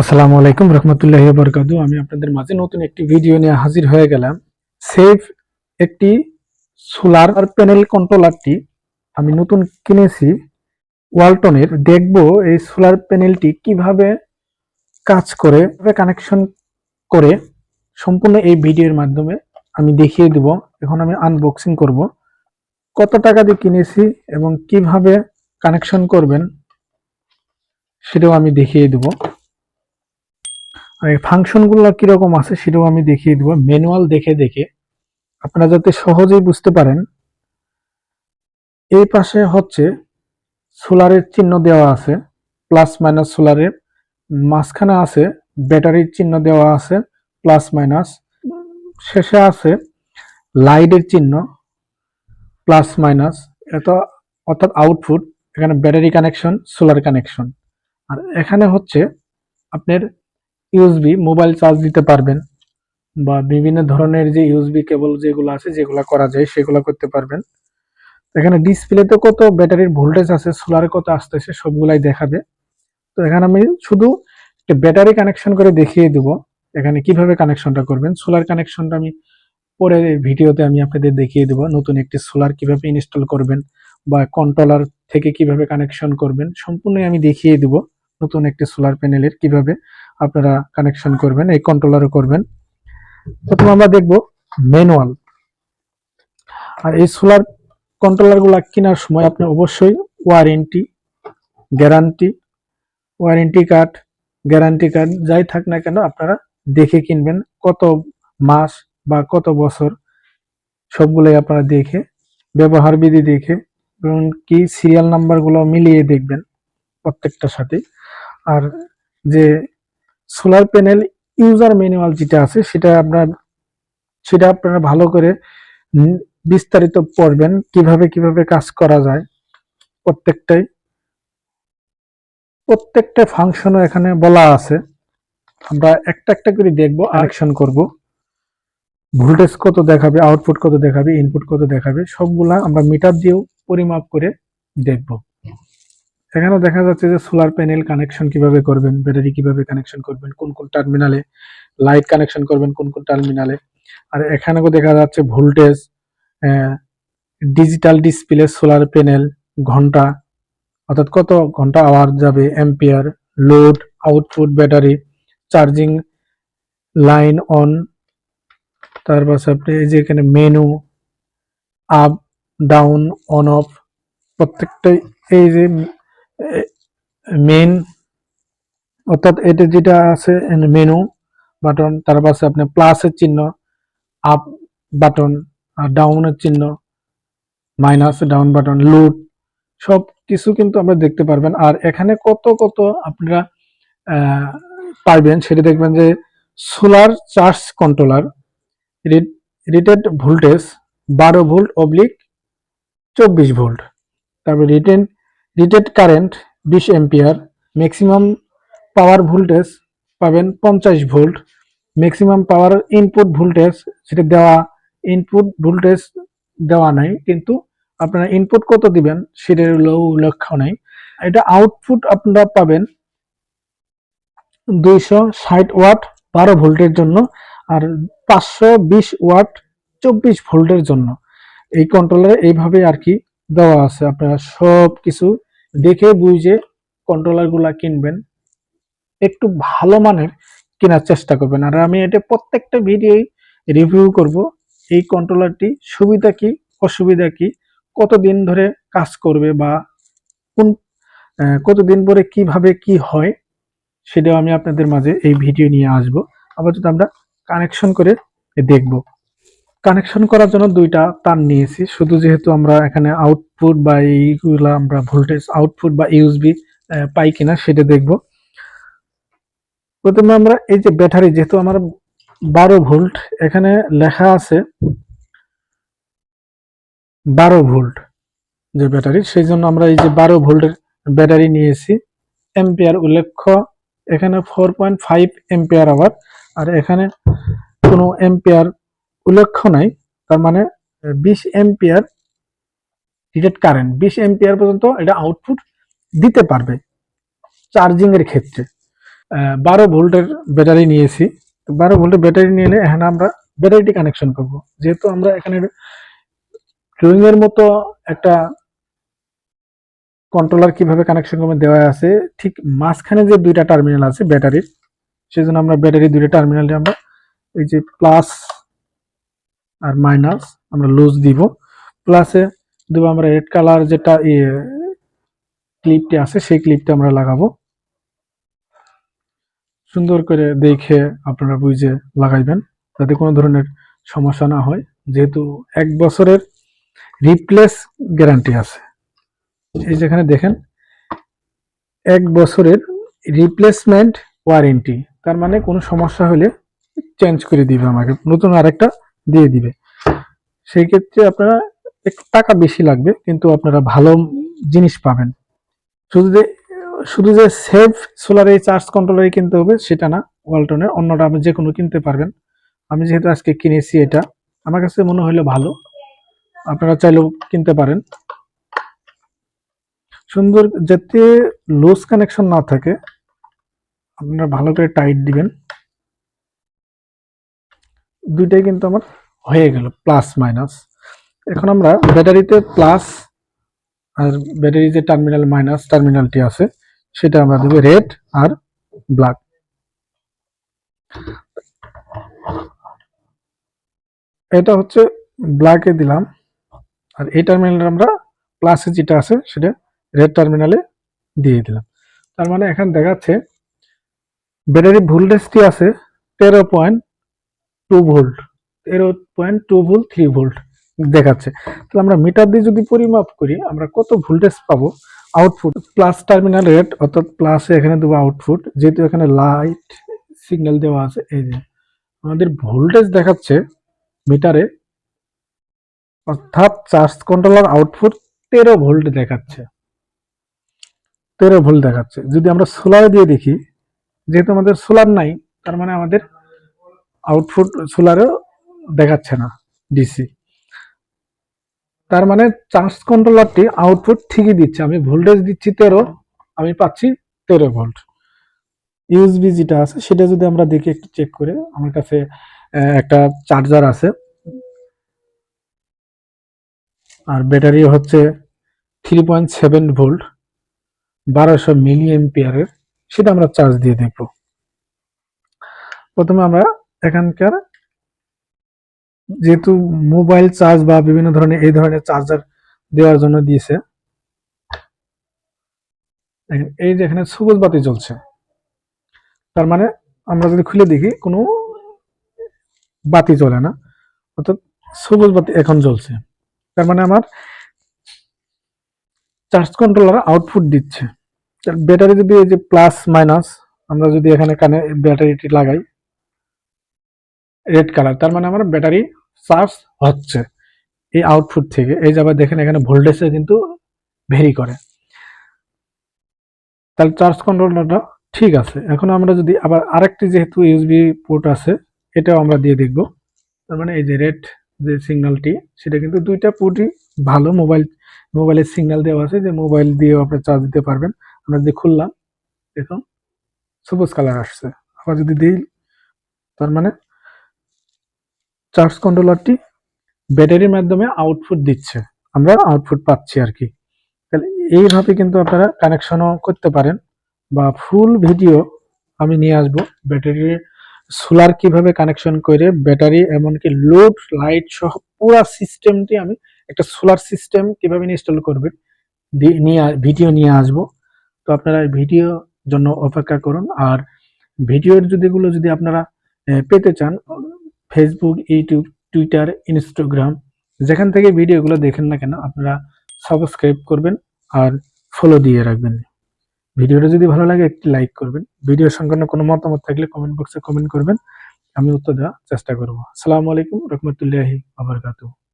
আসসালামু আলাইকুম রহমতুল্লাহ বরকাতু আমি আপনাদের মাঝে নতুন একটি ভিডিও নিয়ে হাজির হয়ে গেলাম। সেফ একটি সোলার প্যানেল কন্ট্রোলারটি আমি নতুন কিনেছি। ওয়ালটনের দেখব এই সোলার প্যানেলটি কীভাবে কাজ করে কানেকশন করে। সম্পূর্ণ এই ভিডিওর মাধ্যমে আমি দেখিয়ে দিব। এখন আমি আনবক্সিং করব। কত টাকা দিয়ে কিনেছি এবং কীভাবে কানেকশন করবেন, সেটাও আমি দেখিয়ে দেবো। এই ফাংশনগুলো কীরকম আছে সেটাও আমি দেখিয়ে দিব। ম্যানুয়াল দেখে দেখে আপনারা যাতে সহজেই বুঝতে পারেন। এই পাশে হচ্ছে সোলারের চিহ্ন দেওয়া আছে প্লাস মাইনাস সোলারের। মাঝখানে আছে ব্যাটারির চিহ্ন দেওয়া আছে প্লাস মাইনাস শেষে আছে লাইটের চিহ্ন প্লাস মাইনাস এটা অর্থাৎ আউটপুট এখানে ব্যাটারি কানেকশন সোলার কানেকশন আর এখানে হচ্ছে আপনার ইউএসবি মোবাইল চার্জ দিতে পারবেন বা বিভিন্ন ধরনের যে ইউএসবি কেবল যেগুলো আছে, যেগুলো করা যায়, সেগুলো করতে পারবেন। এখানে ডিসপ্লেতে কত ব্যাটারির ভোল্টেজ আছে সোলারে কত আসতেছে, সবগুলাই দেখাবে। তো এখানে আমি শুধু একটা ব্যাটারি কানেকশন করে দেখিয়ে দেব, এখানে কীভাবে কানেকশনটা করবেন। সোলার কানেকশনটা আমি পরে ভিডিওতে আমি আপনাদের দেখিয়ে দেব, নতুন একটি সোলার কীভাবে ইনস্টল করবেন বা কন্ট্রোলার থেকে কীভাবে কানেকশন করবেন, সম্পূর্ণই আমি দেখিয়ে দেব, নতুন একটি সোলার প্যানেলের কীভাবে আপনারা কানেকশন করবেন, এই কন্ট্রোলারও করবেন। প্রথমে আমরা দেখব ম্যানুয়াল আর এই সোলার কন্ট্রোলারগুলা কেনার সময় আপনি অবশ্যই warranty guarantee warranty card guarantee card যাই থাক না কেন আপনারা দেখে কিনবেন কত মাস বা কত বছর, সবগুলোই আপনারা দেখে, ব্যবহার বিধি দেখে এবং কি সিরিয়াল নাম্বারগুলো মিলিয়ে দেখবেন প্রত্যেকটার সাথে। আর যে সোলার প্যানেল ইউজার ম্যানুয়াল যেটা আছে, সেটা আপনার, সেটা আপনারা ভালো করে বিস্তারিত পড়বেন, কীভাবে কীভাবে কাজ করা যায় প্রত্যেকটাই। প্রত্যেকটা ফাংশনও এখানে বলা আছে। আমরা একটা একটা করে দেখব কানেকশন করব। ভোল্টেজ কত দেখাবে আউটপুট কত দেখাবে ইনপুট কত দেখাবে, সবগুলা আমরা মিটার দিয়েও পরিমাপ করে দেখব। এখানে দেখা যাচ্ছে যে সোলার প্যানেল কানেকশন কীভাবে করবেন ব্যাটারি কীভাবে কানেকশন করবেন, কোন কোন টার্মিনালে লাইট কানেকশন করবেন, কোন কোন টার্মিনালে আর এখানেও দেখা যাচ্ছে voltage digital display solar panel ঘণ্টা, অর্থাৎ কত ঘণ্টা আওয়ার যাবে ampere load output battery charging line on তার পাশে আপনি এই যে এখানে menu up down on off প্রত্যেকটাই এই যে মেন অর্থাৎ এটা যেটা আছে মেনু বাটন তার পাশে আপনি প্লাসের চিহ্ন আপ বাটন আর ডাউনের চিহ্ন মাইনাস ডাউন বাটন লোড সব কিছু কিন্তু আমরা দেখতে পারবেন। আর এখানে কত কত আপনারা পাইবেন সেটা দেখবেন যে solar charge controller rated voltage বারো ভোল্ট অবলিক চব্বিশ ভোল্ট তারপরে রিটেন রিটেড কারেন্ট বিশ এম্পিয়ার ম্যাক্সিমাম পাওয়ার ভোল্টেজ পাবেন পঞ্চাশ volt maximum power input voltage সেটা দেওয়া ইনপুট ভোল্টেজ দেওয়া নাই, কিন্তু আপনারা ইনপুট কত দিবেন সেটার লক্ষ্য নাই। এটা আউটপুট আপনারা পাবেন দুইশো ষাট ওয়াট বারো ভোল্টের জন্য আর পাঁচশো বিশ ওয়াট চব্বিশ ভোল্টের জন্য। এই কন্ট্রোলারে এইভাবে আর কি দেওয়া আছে, আপনারা সব কিছু দেখে বুঝে কন্ট্রোলারগুলা কিনবেন, একটু ভালো মানের কেনার চেষ্টা করবেন। আর আমি এটা প্রত্যেকটা ভিডিও রিভিউ করব, এই কন্ট্রোলারটি সুবিধা কি, অসুবিধা কি, কতদিন ধরে কাজ করবে বা কোন কতদিন পরে কীভাবে কি হয়, সেটাও আমি আপনাদের মাঝে এই ভিডিও নিয়ে আসব। আপাতত আমরা কানেকশন করে দেখব। কানেকশন করার জন্য দুইটা তার নিয়েছি। শুধু যেহেতু আমরা এখানে আউটপুট বা এইগুলা আমরা ভোল্টেজ আউটপুট বা ইউএসবি পাই কিনা সেটা দেখব। প্রথমে আমরা এই যে ব্যাটারি যেহেতু আমার বারো ভোল্ট এখানে লেখা আছে বারো ভোল্ট যে ব্যাটারি সেই জন্য আমরা এই যে বারো ভোল্টের ব্যাটারি নিয়েছি। এম্পিয়ার উল্লেখ্য, এখানে four point five ampere hour আর এখানে কোনো এম্পিয়ার উল্লেখ্য নাই, তার মানে বিশ এম্পিয়ার ডিটেড কারেন্ট বিশ এম্পিয়ার পর্যন্ত এটা আউটপুট দিতে পারবে চার্জিং এর ক্ষেত্রে বারো ভোল্টের ব্যাটারি নিয়েছি। বারো ভোল্টের ব্যাটারি নিয়ে এখানে আমরা ব্যাটারিটি কানেকশন করব। যেহেতু আমরা এখানে ড্রয়িং এর মতো একটা কন্ট্রোলার কীভাবে কানেকশন করবে দেওয়া আছে, ঠিক মাঝখানে যে দুইটা টার্মিনাল আছে ব্যাটারির সেজন্য আমরা ব্যাটারি দুইটা টার্মিনালে আমরা এই যে প্লাস আর মাইনাস আমরা লুজ দিব। প্লাসে দেবো আমরা রেড কালার যেটা ক্লিপটি আছে, সেই ক্লিপটা আমরা লাগাবো। সুন্দর করে দেখে আপনারা বুঝে লাগাইবেন, যাতে কোনো ধরনের সমস্যা না হয়। যেহেতু এক বছরের রিপ্লেস গ্যারান্টি আছে। এই যেখানে দেখেন, এক বছরের রিপ্লেসমেন্ট ওয়ারেন্টি তার মানে কোনো সমস্যা হলে চেঞ্জ করে দিবে আমাকে। নতুন আরেকটা দিয়ে দিবে। সেই ক্ষেত্রে আপনারা একটু টাকা বেশি লাগবে, কিন্তু আপনারা ভালো জিনিস পাবেন। শুধু যে শুধু যে সেফ সোলার এই চার্জ কন্ট্রোলারই কিনতে হবে, সেটা না, ওয়ালটনের। অন্যটা আপনি যে কোনো কিনতে পারবেন। আমি যেহেতু আজকে কিনেছি এটা, আমার কাছে মনে হলো ভালো। আপনারা চাইলেও কিনতে পারেন। সুন্দর যাতে লুজ কানেকশন না থাকে, আপনারা ভালো করে টাইট দিবেন। দুইটাই কিন্তু আমার হয়ে গেল প্লাস মাইনাস এখন আমরা ব্যাটারিতে প্লাস আর ব্যাটারি যে টার্মিনাল মাইনাস টার্মিনালটি আছে, সেটা আমরা দেবো রেড আর ব্ল্যাক এটা হচ্ছে ব্ল্যাকে দিলাম, আর এই টার্মিনালে আমরা প্লাসে যেটা আছে, সেটা রেড টার্মিনালে দিয়ে দিলাম। তার মানে এখানে দেখাচ্ছে ব্যাটারি ভোল্টেজটি আছে তেরো পয়েন্ট টু ভোল্ট তেরো point two volt three volt দেখাচ্ছে। তাহলে আমরা মিটার দিয়ে যদি পরিমাপ করি, আমরা কত ভোল্টেজ পাবো? আউটপুট প্লাস টার্মিনাল রেট অর্থাৎ প্লাসে এখানে দেবো আউটপুট যেহেতু এখানে লাইট সিগন্যাল দেওয়া আছে, এই যে আমাদের ভোল্টেজ দেখাচ্ছে মিটারে, অর্থাৎ চার্জ কন্ট্রোলার আউটপুট তেরো ভোল্ট দেখাচ্ছে। তেরো ভোল্ট দেখাচ্ছে। যদি আমরা সোলার দিয়ে দেখি, যেহেতু আমাদের সোলার নাই, তার মানে আমাদের আউটপুট সোলারেও দেখাচ্ছে না ডিসি তার মানে চার্জ কন্ট্রোলারটি আউটপুট ঠিকই দিচ্ছে। আমি ভোল্টেজ দিচ্ছি তেরো, আমি পাচ্ছি তেরো ভোল্ট ইউএসবি যেটা আছে, সেটা যদি আমরা দেখি একটু চেক করে, আমার কাছে একটা চার্জার আছে। আর ব্যাটারি হচ্ছে থ্রি পয়েন্ট সেভেন ভোল্ট বারোশো মিলি এম্পিয়ারের সেটা আমরা চার্জ দিয়ে দেখব। প্রথমে আমরা এখানকার, যেহেতু মোবাইল চার্জ বা বিভিন্ন ধরনের এই ধরনের চার্জার দেওয়ার জন্য দিয়েছে। এই যে এখানে সবুজ বাতি জ্বলছে। তার মানে আমরা যদি খুলে দেখি, কোনো বাতি জ্বলে না, অর্থাৎ সবুজ বাতি এখন জ্বলছে। তার মানে আমার চার্জ কন্ট্রোলার আউটপুট দিচ্ছে। ব্যাটারি যদি এই যে প্লাস মাইনাস, আমরা যদি এখানে কানে ব্যাটারিটি লাগাই রেড কালার তার মানে আমার ব্যাটারি চার্জ হচ্ছে। এই আউটপুট থেকে, এই যে আবার দেখেন এখানে ভোল্টেজে কিন্তু ভেরি করে। তাহলে চার্জ কন্ট্রোলটা ঠিক আছে। এখন আমরা যদি আবার আরেকটি যেহেতু ইউএসবি পোর্ট আছে, এটাও আমরা দিয়ে দেখব। তার মানে এই যে রেড যে সিগন্যালটি সেটা কিন্তু দুইটা পোর্টই ভালো মোবাইল মোবাইলের সিগন্যাল দেওয়া আছে যে মোবাইল দিয়েও আপনি চার্জ দিতে পারবেন। আমরা যদি খুললাম, দেখুন, সবুজ কালার আসছে। আবার যদি দিই, তার মানে চার্জ কন্ট্রোলারটি ব্যাটারির মাধ্যমে আউটপুট দিচ্ছে। আমরা আউটপুট পাচ্ছি আর কি। তাহলে এইভাবে কিন্তু আপনারা কানেকশনও করতে পারেন বা ফুল ভিডিও আমি নিয়ে আসব ব্যাটারির সোলার কীভাবে কানেকশন করে ব্যাটারি এমনকি লোড লাইট সহ পুরো সিস্টেমটি আমি একটা সোলার সিস্টেম কীভাবে ইনস্টল করবেন নিয়ে ভিডিও নিয়ে আসব। তো আপনারা ভিডিও জন্য অপেক্ষা করুন। আর ভিডিওর যদি গুলো যদি আপনারা পেতে চান ফেসবুক ইউটিউব টুইটার ইনস্টাগ্রাম যেখান থেকে ভিডিওগুলো দেখেন না কেন, আপনারা সাবস্ক্রাইব করবেন আর ফলো দিয়ে রাখবেন। ভিডিওটা যদি ভালো লাগে, একটি লাইক করবেন। ভিডিও সংক্রান্ত কোনো মতামত থাকলে কমেন্ট বক্সে কমেন্ট করবেন। আমি উত্তর দেওয়ার চেষ্টা করব। আসসালামু আলাইকুম রহমতুল্লাহি আবরকাতু